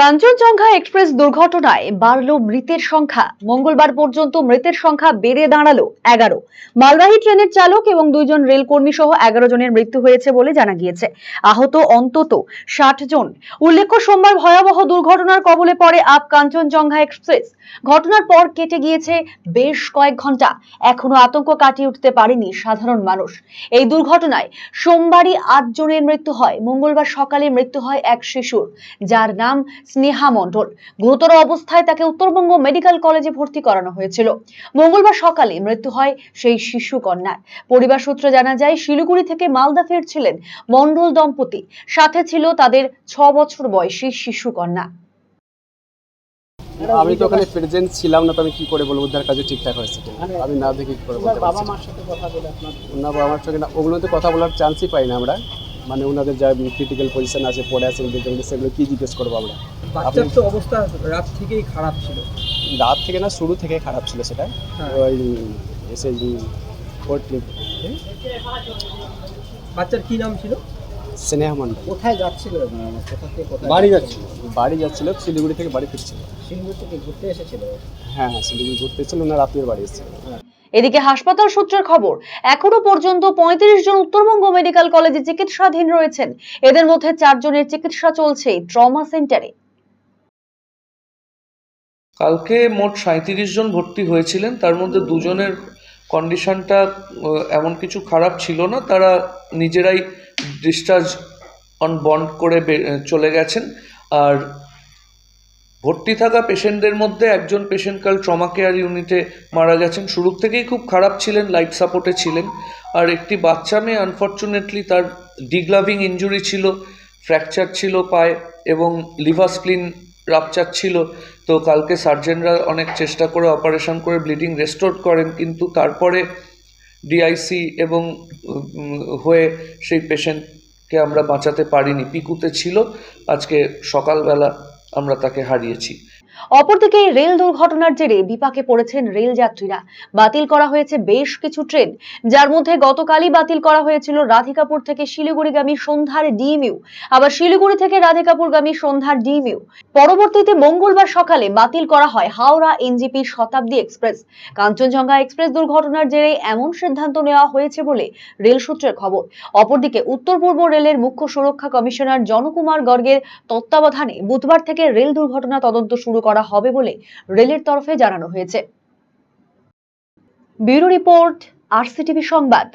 Kanchenjunga express দুর্ঘটনায় বাড়ল মৃতের সংখ্যা। মঙ্গলবার পর্যন্ত মৃতের সংখ্যা বেড়ে দাঁড়াল এগারো। মালবাহী ট্রেনের চালক এবং দুইজন রেলকর্মী সহ এগারো জনের মৃত্যু হয়েছে বলে জানা গিয়েছে। আহত অন্তত ষাট জন। উল্লেখ্য, সোমবার ভয়াবহ দুর্ঘটনার কবলে পড়ে আপ কাঞ্চনজঙ্ঘা এক্সপ্রেস। ঘটনার পর কেটে গিয়েছে বেশ কয়েক ঘণ্টা। এখনও আতঙ্ক কাটিয়ে উঠতে পারেনি সাধারণ মানুষ। এই দুর্ঘটনায় সোমবারই আট জনের মৃত্যু হয়। মঙ্গলবার সকালে মৃত্যু হয় এক শিশুর, যার নাম স্নেহা মণ্ডল। গুরুতর অবস্থায় তাকে উত্তরবঙ্গ মেডিকেল কলেজে ভর্তি করানো হয়েছিল। মঙ্গলবার সকালে মৃত্যু হয় সেই শিশু কন্যার। পরিবার সূত্রে জানা যায় শিলিগুড়ি থেকে মালদা ফিরছিলেন মণ্ডল দম্পতি। সাথে ছিল তাদের ছ বছর বয়সী শিশু কন্যা। আমি তো ওখানে প্রেজেন্ট ছিলাম না তো আমি কি করে বলব? উদ্ধার কাজে ঠিকঠাক হয়েছে আমি না দেখে কি করে বলতে বাবা পারছি। মার সাথে কথা বলে না বাবা আমার সঙ্গে না ওগুলোতে কথা বলার চান্সই পাই না আমরা। মানে ওনাদের যা ক্রিটিক্যাল পজিশন আছে পড়ে আছে সেগুলো কি জিজ্ঞেস করব আমরা? বাচ্চার তো অবস্থা রাত থেকেই খারাপ ছিল। রাত থেকে না শুরু থেকে খারাপ ছিল সেটা। হ্যাঁ। ওই এসে বাচ্চার কি নাম ছিল? স্নেহা মণ্ডল। কোথায় যাচ্ছিল বাড়ি যাচ্ছিল। বাড়ি যাচ্ছিল শিলিগুড়ি থেকে বাড়ি ফিরছিল। সিঙ্গুর থেকে ঘুরতে এসেছিল? হ্যাঁ হ্যাঁ শিলিগুড়ি ঘুরতে এসেছিল ওনার আত্মীয় বাড়ি এসেছিল। এদিকে হাসপাতাল সূত্রের খবর এখনও পর্যন্ত পঁয়ত্রিশ জন উত্তরবঙ্গ মেডিকেল কলেজে চিকিৎসাধীন রয়েছেন। এদের মধ্যে চারজনের চিকিৎসা চলছে ট্রমা সেন্টারে। কালকে মোট সাঁইত্রিশ জন ভর্তি হয়েছিলেন, তার মধ্যে দুজনের কন্ডিশনটা এমন কিছু খারাপ ছিল না, তারা নিজেরাই ডিসচার্জ অন বন্ড করে চলে গেছেন। আর ভর্তি থাকা পেশেন্টদের মধ্যে একজন পেশেন্ট কাল ট্রমা কেয়ার ইউনিটে মারা গেছেন। শুরু থেকেই খুব খারাপ ছিলেন লাইফ সাপোর্টে ছিলেন। আর একটি বাচ্চা মেয়ে আনফর্চুনেটলি তার ডিগ্লাভিং ইঞ্জুরি ছিল ফ্র্যাকচার ছিল পায়ে এবং লিভার স্প্লিন রাপচার ছিল, তো কালকে সার্জেনরা অনেক চেষ্টা করে অপারেশন করে ব্লিডিং রেস্টোর করেন, কিন্তু তারপরে ডিআইসি এবং হয়ে সেই পেশেন্টকে আমরা বাঁচাতে পারিনি। পিকুতে ছিল, আজকে সকালবেলা আমরা তাকে হারিয়েছি। অপরদিকে রেল দুর্ঘটনার জেরে বিপাকে পড়েছেন রেল যাত্রীরা। বাতিল করা হয়েছে বেশ কিছু ট্রেন। যার মধ্যে গতকালই বাতিল করা হয়েছিল রাধিকাপুর থেকে শিলিগুড়িগামী সন্ধ্যার ডিএমইউ। আবার শিলিগুড়ি থেকে রাধিকাপুরগামী সন্ধ্যার ডিএমইউ। পরবর্তীতে মঙ্গলবার সকালে বাতিল করা হয় Howrah NJP Shatabdi express. Kanchenjunga express দুর্ঘটনার জেরে এমন সিদ্ধান্ত নেওয়া হয়েছে বলে রেল সূত্রের খবর। অপরদিকে উত্তর পূর্ব রেলের মুখ্য সুরক্ষা কমিশনার জনকুমার গর্গের তত্ত্বাবধানে বুধবার থেকে রেল দুর্ঘটনা তদন্ত শুরু করা হবে বলে রেলের তরফে জানানো হয়েছে। ব্যুরো রিপোর্ট আরসিটিভি সংবাদ।